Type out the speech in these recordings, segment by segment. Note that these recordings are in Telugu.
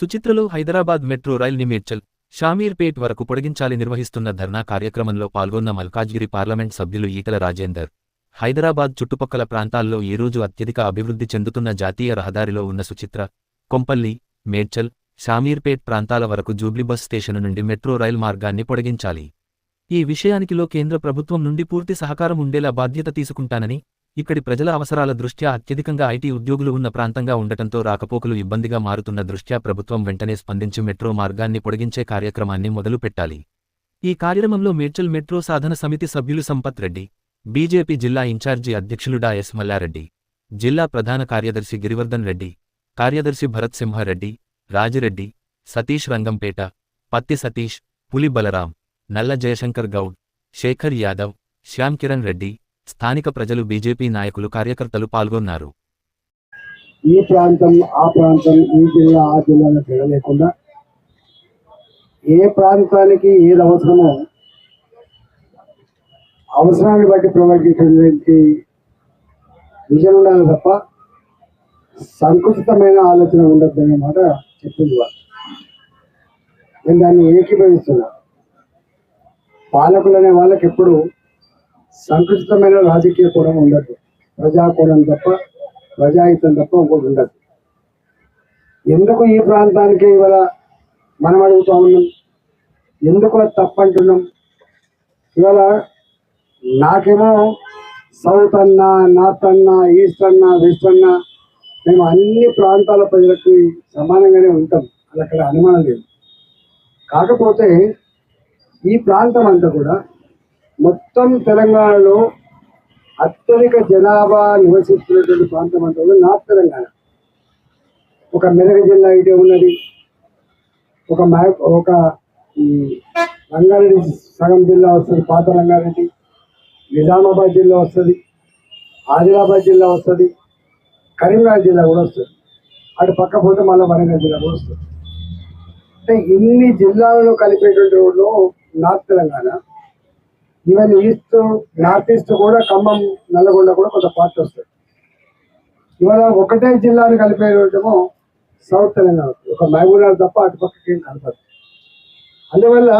సుచిత్రలో హైదరాబాద్ మెట్రో రైల్ నిమేడ్చల్ షామీర్పేట్ వరకు పొడిగించాలి నిర్వహిస్తున్న ధర్నా కార్యక్రమంలో పాల్గొన్న మల్కాజ్గిరి పార్లమెంట్ సభ్యులు ఈటల రాజేందర్. హైదరాబాద్ చుట్టుపక్కల ప్రాంతాల్లో ఈ రోజు అత్యధిక అభివృద్ధి చెందుతున్న జాతీయ రహదారిలో ఉన్న సుచిత్ర కొంపల్లి మేడ్చల్ షామీర్పేట్ ప్రాంతాల వరకు జూబ్లీ బస్ స్టేషను నుండి మెట్రో రైల్ మార్గాన్ని పొడిగించాలి. ఈ విషయానికిలో కేంద్ర ప్రభుత్వం నుండి పూర్తి సహకారం ఉండేలా బాధ్యత తీసుకుంటానని ఇక్కడి ప్రజల అవసరాల దృష్ట్యా అత్యధికంగా ఐటీ ఉద్యోగులు ఉన్న ప్రాంతంగా ఉండటంతో రాకపోకలు ఇబ్బందిగా మారుతున్న దృష్ట్యా ప్రభుత్వం వెంటనే స్పందించి మెట్రో మార్గాన్ని పొడిగించే కార్యక్రమాన్ని మొదలుపెట్టాలి. ఈ కార్యక్రమంలో మేడ్చల్ మెట్రో సాధన సమితి సభ్యులు సంపత్ రెడ్డి బీజేపీ జిల్లా ఇన్ఛార్జి అధ్యక్షులు డా ఎస్ మల్లారెడ్డి జిల్లా ప్రధాన కార్యదర్శి గిరివర్ధన్ రెడ్డి కార్యదర్శి భరత్ సింహారెడ్డి రాజిరెడ్డి సతీష్ రంగంపేట పత్తి సతీష్ పులి బలరాం నల్ల జయశంకర్ గౌడ్ శేఖర్ యాదవ్ శ్యామ్ కిరణ్ రెడ్డి స్థానిక ప్రజలు బీజేపీ నాయకులు కార్యకర్తలు పాల్గొన్నారు. ఈ ప్రాంతం ఆ ప్రాంతం ఈ జిల్లా ఆ జిల్లాలో తేడా లేకుండా ఏ ప్రాంతానికి ఏది అవసరమో అవసరాన్ని బట్టి ప్రొవైడ్ చేసేటువంటి విజన్ ఉండాలి తప్ప సంకుచితమైన ఆలోచన ఉండద్దు మాట చెప్పింది వాళ్ళు నేను దాన్ని ఏకీభవిస్తున్నా. పాలకులు అనే వాళ్ళకి ఎప్పుడు సంకుచితమైన రాజకీయ కోణం ఉండదు. ప్రజాకోణం తప్ప ప్రజాహితం తప్ప ఇంకోటి ఉండదు. ఎందుకు ఈ ప్రాంతానికి ఇవాళ మనం అడుగుతా ఉన్నాం? ఎందుకు తప్పంటున్నాం? ఇవాళ నాకేమో సౌత్ అన్నా నార్త్ అన్నా ఈస్ట్ అన్నా వెస్ట్ అన్నా మేము అన్ని ప్రాంతాల ప్రజలకు సమానంగానే ఉంటాం. అది అక్కడ అనుమానం లేదు. కాకపోతే ఈ ప్రాంతం అంతా కూడా మొత్తం తెలంగాణలో అత్యధిక జనాభా నివసిస్తున్నటువంటి ప్రాంతం అంతా నార్త్ తెలంగాణ. ఒక మెదక్ జిల్లా ఇటే ఉన్నది. ఒక మ్యా ఒక రంగారెడ్డి సగం జిల్లా వస్తుంది పాత రంగారెడ్డి. నిజామాబాద్ జిల్లా వస్తుంది ఆదిలాబాద్ జిల్లా వస్తుంది కరీంనగర్ జిల్లా కూడా వస్తుంది. అటు పక్క పోతే మళ్ళీ వరంగల్ జిల్లా కూడా వస్తుంది. అంటే ఇన్ని జిల్లాలను కలిపేటువంటి రోడ్లు north Telangana. Even east north east కూడా ఖమ్మం నల్లగొండ కూడా కొంత పార్ట్ వస్తుంది ఇవాళ ఒకటే జిల్లాను కలిపేయడము సౌత్ తెలంగాణ. ఒక మహబూబ్నగర్ తప్ప అటుపక్కకి కలపదు అందువల్ల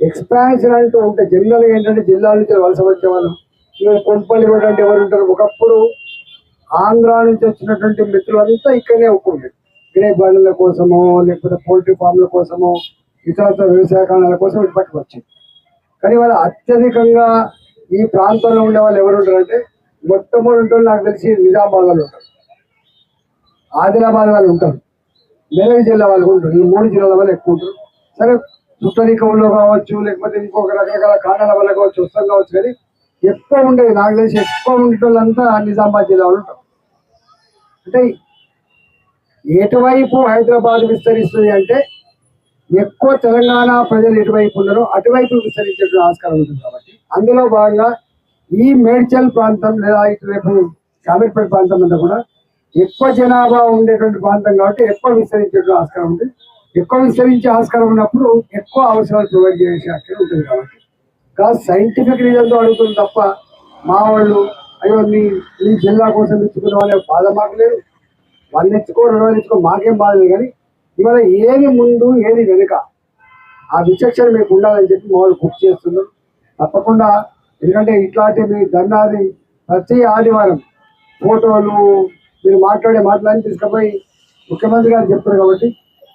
ఎక్స్పాన్షన్ అంటూ ఉంటే జనరల్గా ఏంటంటే జిల్లాల నుంచి వలస వచ్చే వాళ్ళు. ఇవాళ కొంపల్లి కూడా అంటే ఎవరు ఉంటారు? ఒకప్పుడు ఆంధ్ర నుంచి వచ్చినటువంటి మిత్రులంతా ఇక్కడనే ఒప్పుకుంటారు గ్రే గార్డెన్ల కోసమో లేకపోతే పోల్ట్రీ ఫామ్ల కోసమో ఇతర వ్యవసాయ కారణాల కోసం ఇటు పట్టుకొచ్చింది కానీ వాళ్ళు అత్యధికంగా ఈ ప్రాంతంలో ఉండే వాళ్ళు ఎవరు ఉంటారంటే మొట్టమొదటి నాకు తెలిసి నిజామాబాద్ వాళ్ళు ఉంటారు. ఆదిలాబాద్ వాళ్ళు ఉంటారు. మెదక్ జిల్లా వాళ్ళు ఉంటారు. ఈ మూడు జిల్లాల వాళ్ళు ఎక్కువ ఉంటారు. సరే చుట్టరికంలో కావచ్చు లేకపోతే ఇంకొక రకరకాల కారణాల వల్ల కావచ్చు వస్తాం కావచ్చు కానీ ఎక్కువ ఉండేది నాకు తెలిసి ఎక్కువ ఉండేటోళ్ళంతా నిజామాబాద్ జిల్లా వాళ్ళు ఉంటారు. అంటే ఎటువైపు హైదరాబాద్ విస్తరిస్తుంది అంటే ఎక్కువ తెలంగాణ ప్రజలు ఎటువైపు ఉన్నారో అటువైపు విస్తరించే ఆస్కారం ఉంటుంది కాబట్టి. అందులో భాగంగా ఈ మేడ్చల్ ప్రాంతం లేదా ఇటువైపు కామెట్పేట ప్రాంతం అంతా కూడా ఎక్కువ జనాభా ఉండేటువంటి ప్రాంతం కాబట్టి ఎక్కువ విస్తరించే ఆస్కారం ఉంది. ఎక్కువ విస్తరించే ఆస్కారం ఉన్నప్పుడు ఎక్కువ అవసరాలు ప్రొవైడ్ చేసే అక్కడ ఉంటుంది కాబట్టి. కాదు సైంటిఫిక్ రీజన్తో అడుగుతుంది తప్ప మా వాళ్ళు అయ్యో మీ మీ జిల్లా కోసం ఇచ్చుకున్న వాళ్ళ బాధ మాకు లేదు. వాళ్ళు ఇచ్చుకో రెండు వాళ్ళు ఇచ్చుకో మాకేం బాధ లేదు కానీ ఇవాళ ఏది ముందు ఏది వెనుక? ఆ విచక్షణ మీకు ఉండాలని చెప్పి మా వాళ్ళు గుర్తు చేస్తున్నాం తప్పకుండా ఎందుకంటే ఇట్లాంటి మీ ధర్నాది ప్రతి ఆదివారం ఫోటోలు మీరు మాట్లాడే మాటలన్నీ తీసుకుపోయి ముఖ్యమంత్రి గారు చెప్తారు కాబట్టి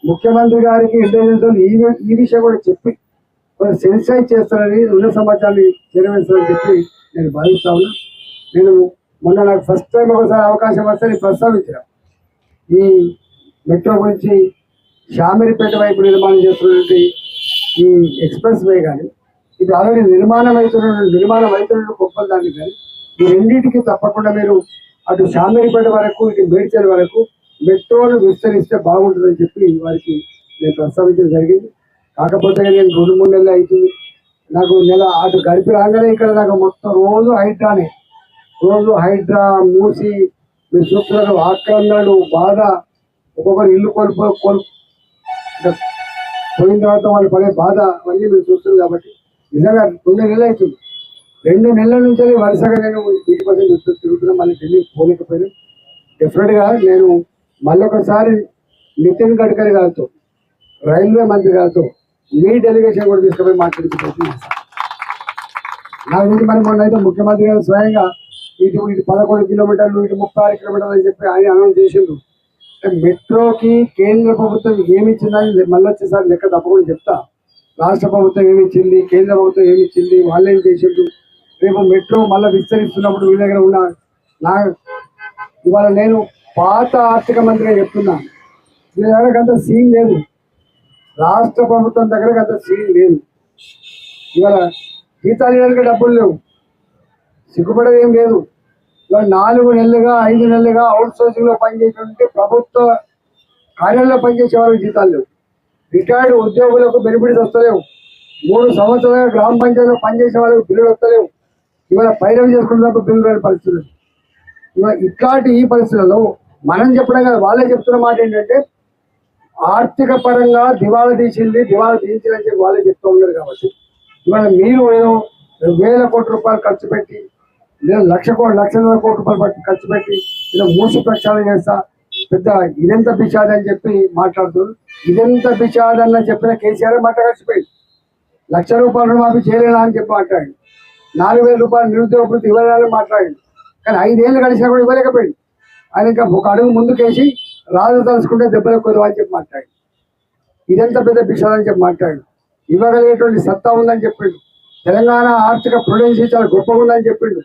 ముఖ్యమంత్రి గారికి ఇంటెలిజెన్స్ ఈ వి- ఈ విషయం కూడా చెప్పి కొంచెం సెన్సిటైజ్ చేస్తారని ఉన్న సమాచారాన్ని చేరవేస్తారని చెప్పి నేను భావిస్తా ఉన్నా. నేను మొన్న నాకు ఫస్ట్ టైం ఒకసారి అవకాశం వస్తే నేను ప్రస్తావించిన. ఈ మెట్రో గురించి షామిరిపేట వైపు నిర్మాణం చేస్తున్నటువంటి ఈ ఎక్స్ప్రెస్ వే కానీ ఇది ఆల్రెడీ నిర్మాణం అవుతున్న నిర్మాణం అవుతున్న గొప్ప దాన్ని కానీ ఈ రెండింటికి తప్పకుండా మీరు అటు షామిరిపేట వరకు ఇటు మేడ్చల్ వరకు మెట్రోను విస్తరిస్తే బాగుంటుందని చెప్పి వారికి నేను ప్రస్తావించడం జరిగింది. కాకపోతే నేను రెండు మూడు నెలలు అవుతుంది. నాకు నెల అటు గడిపి రాగానే ఇక్కడ నాకు మొత్తం రోజు హైడ్రానే. రోజు హైడ్రా మూసి మీరు చూస్తున్నారు ఆక్రమణలు బాధ ఒక్కొక్కరు ఇల్లు కోల్పో కోల్ పోయిన తర్వాత వాళ్ళు పడే బాధ అవన్నీ మీరు చూస్తున్నారు కాబట్టి నిజంగా రెండు నెలలు అవుతుంది. రెండు నెలల నుంచి వరుసగా నేను ఇంటి కోసం చూస్తూ తిరుగుతున్నా మళ్ళీ ఢిల్లీ పోలేకపోయినా. డెఫినెట్గా నేను మళ్ళొకసారి నితిన్ గడ్కరీ గారితో రైల్వే మంత్రి గారితో మీ డెలిగేషన్ కూడా తీసుకుపోయి మాట్లాడించే ప్రయత్నం చేస్తాం నాకు తెలిసి మరి మొన్న అయితే ముఖ్యమంత్రి గారు స్వయంగా ఇటు ఇటు పదకొండు కిలోమీటర్లు ఇటు ముప్పై ఆరు కిలోమీటర్లు అని చెప్పి ఆయన అనౌన్స్ చేసిండ్రు. మెట్రోకి కేంద్ర ప్రభుత్వం ఏమి ఇచ్చిందని మళ్ళీ వచ్చేసారి లెక్క తప్పకుండా చెప్తా. రాష్ట్ర ప్రభుత్వం ఏమి ఇచ్చింది కేంద్ర ప్రభుత్వం ఏమి ఇచ్చింది వాళ్ళు ఏం చేసిండు రేపు మెట్రో మళ్ళీ విస్తరిస్తున్నప్పుడు వీళ్ళ దగ్గర ఉన్న నా ఇవాళ నేను పాత ఆర్థిక మంత్రిగా చెప్తున్నా. వీళ్ళ దగ్గర అంత సీన్ లేదు. రాష్ట్ర ప్రభుత్వం దగ్గర అంత సీన్ లేదు. ఇవాళ జీతాలు డబ్బులు లేవు. సిగ్గుపడేది ఏం లేదు. నాలుగు నెలలుగా ఐదు నెలలుగా అవుట్ సోర్సింగ్లో పనిచేసినటువంటి ప్రభుత్వ కార్యాలయంలో పనిచేసే వాళ్ళకి జీతాలు లేవు. రిటైర్డ్ ఉద్యోగులకు బెనిఫిట్స్ వస్తలేవు. మూడు సంవత్సరాలుగా గ్రామ పంచాయతీలో పనిచేసే వాళ్ళకి బిల్లులు వస్తలేవు. ఇవాళ పైరవి చేసుకున్నప్పుడు తప్ప బిల్లు పరిస్థితులు. ఇవాళ ఇట్లాంటి ఈ పరిస్థితులలో మనం చెప్పడం కదా వాళ్ళే చెప్తున్న మాట ఏంటంటే ఆర్థిక పరంగా దివాళా తీసింది దివాళా తీయించిందని చెప్పి వాళ్ళే చెప్తూ ఉన్నారు కాబట్టి. ఇవాళ మీరు ఏదో వేల కోట్ల రూపాయలు ఖర్చు పెట్టి నేను లక్ష కోట్ల లక్షల కోట్ల రూపాయలు ఖర్చు పెట్టి ఇలా మూసి ప్రక్షాళన చేస్తా. పెద్ద ఇదెంత బిషాది అని చెప్పి మాట్లాడుతున్నారు ఇదెంత బిషాది అని చెప్పిన కేసీఆర్ మాట కలిసిపోయింది లక్ష రూపాయలు మాఫీ చేయలేనా అని చెప్పి మాట్లాడి నాలుగు వేల రూపాయలు నిరుద్యోగ వృత్తి ఇవ్వాలని మాట్లాడి కానీ ఐదేళ్ళు గడిచినా కూడా ఇవ్వలేకపోయింది. ఆయన ఇంకా ఒక అడుగు ముందుకేసి రాజు తలుచుకుంటే దెబ్బలు కొద్దు అని చెప్పి మాట్లాడి ఇదెంత పెద్ద బిషాద్ అని చెప్పి మాట్లాడు ఇవ్వగలిగేటువంటి సత్తా ఉందని చెప్పిండు. తెలంగాణ ఆర్థిక ప్రొడెన్సీ చాలా గొప్పగా ఉందని చెప్పిండు.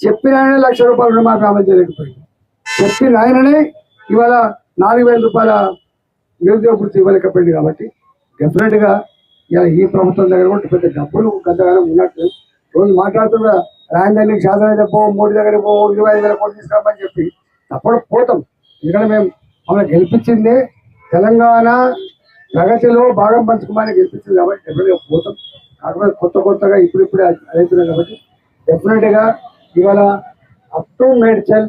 చెప్పిన ఆయననే లక్ష రూపాయలు రుణమాఫీ అమలు చేయలేకపోయింది. చెప్పిన ఆయననే ఇవాళ నాలుగు వేల రూపాయల నిరుద్యోగ వృత్తి ఇవ్వలేకపోయింది కాబట్టి డెఫినెట్గా ఇలా ఈ ప్రభుత్వం దగ్గర కూడా పెద్ద డబ్బులు గతకాలం ఉన్నట్టు రోజు మాట్లాడుతున్నా రాజధాని శాసన పో మోడీ దగ్గర పో ఇరవై ఐదు వేల కోట్లు తీసుకురామని చెప్పి తప్పడం పోతాం. ఎందుకంటే మేము మమ్మల్ని గెలిపించిందే తెలంగాణ ప్రగతిలో భాగం పంచుకోమని గెలిపించింది కాబట్టి డెఫినెట్గా పోతాం. కాకపోతే కొత్త కొత్తగా ఇప్పుడిప్పుడే అవుతున్నాయి కాబట్టి డెఫినెట్గా ఇవాళ అప్ టు మేడ్చల్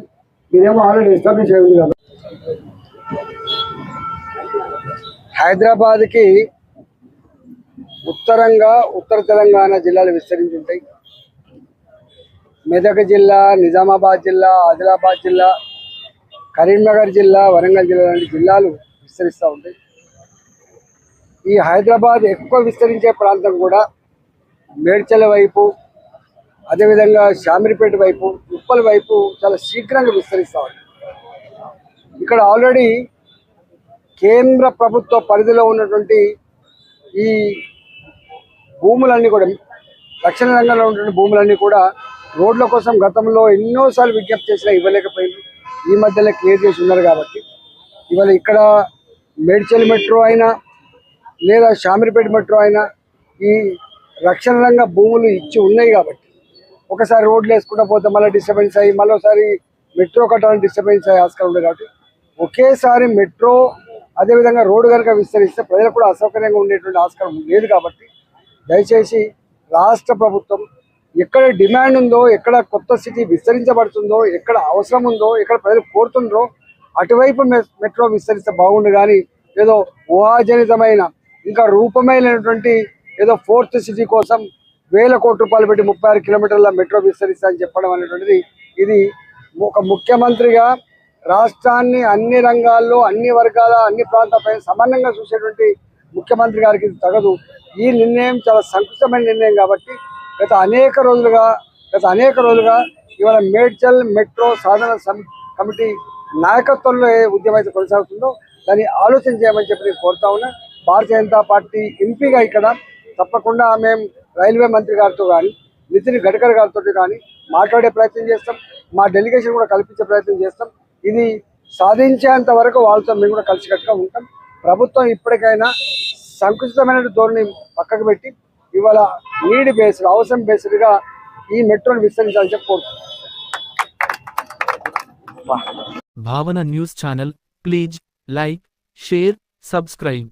ఇదేమో ఆల్రెడీ ఎస్టాబ్లిష్ అయింది కదా. హైదరాబాద్కి ఉత్తరంగా ఉత్తర తెలంగాణ జిల్లాలు విస్తరించి ఉంటాయి మెదక్ జిల్లా నిజామాబాద్ జిల్లా ఆదిలాబాద్ జిల్లా కరీంనగర్ జిల్లా వరంగల్ జిల్లా లాంటి జిల్లాలు విస్తరిస్తూ ఉంటాయి. ఈ హైదరాబాద్ ఎక్కువ విస్తరించే ప్రాంతం కూడా మేడ్చల వైపు అదేవిధంగా శామిరిపేట వైపు ఉప్పల వైపు చాలా శీఘ్రంగా విస్తరిస్తా ఉంది. ఇక్కడ ఆల్రెడీ కేంద్ర ప్రభుత్వ పరిధిలో ఉన్నటువంటి ఈ భూములన్నీ కూడా రక్షణ రంగంలో ఉన్నటువంటి భూములన్నీ కూడా రోడ్ల కోసం గతంలో ఎన్నోసార్లు విజ్ఞప్తి చేసినా ఇవ్వలేకపోయింది. ఈ మధ్యలో క్లియర్ చేసి ఉన్నారు కాబట్టి. ఇవాళ ఇక్కడ మేడ్చల్ మెట్రో అయినా లేదా షామిరిపేట మెట్రో అయినా ఈ రక్షణ రంగ భూములు ఇచ్చి ఉన్నాయి కాబట్టి ఒకసారి రోడ్లు వేసుకుంటా పోతే మళ్ళీ డిస్టర్బెన్స్ అయ్యి మళ్ళీ ఒకసారి మెట్రో కట్టాలని డిస్టర్బెన్స్ అయ్యే ఆస్కారం ఉంది కాబట్టి ఒకేసారి మెట్రో అదేవిధంగా రోడ్డు కనుక విస్తరిస్తే ప్రజలకు కూడా అసౌకర్యంగా ఉండేటువంటి ఆస్కారం లేదు కాబట్టి దయచేసి రాష్ట్ర ప్రభుత్వం ఎక్కడ డిమాండ్ ఉందో ఎక్కడ కొత్త సిటీ విస్తరించబడుతుందో ఎక్కడ అవసరం ఉందో ఎక్కడ ప్రజలు కోరుతుండ్రో అటువైపు మెట్రో విస్తరిస్తే బాగుండు కానీ ఏదో ఊహాజనితమైన ఇంకా రూపమైనటువంటి ఏదో ఫోర్త్ సిటీ కోసం వేల కోట్ల రూపాయలు పెట్టి ముప్పై ఆరు కిలోమీటర్ల మెట్రో విస్తరిస్తా అని చెప్పడం అనేటువంటిది ఇది ఒక ముఖ్యమంత్రిగా రాష్ట్రాన్ని అన్ని రంగాల్లో అన్ని వర్గాల అన్ని ప్రాంతాలపై సమానంగా చూసేటువంటి ముఖ్యమంత్రి గారికి ఇది తగదు. ఈ నిర్ణయం చాలా సంకుచితమైన నిర్ణయం కాబట్టి గత అనేక రోజులుగా గత అనేక రోజులుగా ఇవాళ మేడ్చల్ మెట్రో సాధన కమిటీ నాయకత్వంలో ఏ ఉద్యమం అయితే కొనసాగుతుందో దాన్ని ఆలోచన చేయమని చెప్పి నేను కోరుతా ఉన్నా. భారతీయ జనతా పార్టీ ఎంపీగా ఇక్కడ తప్పకుండా మేము రైల్వే మంత్రి గారితో కానీ నితిన్ గడ్కరీ గారితో కానీ మాట్లాడే ప్రయత్నం చేస్తాం. మా డెలిగేషన్ కూడా కల్పించే ప్రయత్నం చేస్తాం. ఇది సాధించేంత వరకు వాళ్ళతో మేము కూడా కలిసికట్టుగా ఉంటాం. ప్రభుత్వం ఇప్పటికైనా సంకుచితమైన ధోరణి పక్కకు పెట్టి ఇవాళ నీడ్ బేస్డ్ అవసరం బేస్డ్గా ఈ మెట్రోని విస్తరించాలని చెప్పి Bhavana news channel please like share subscribe.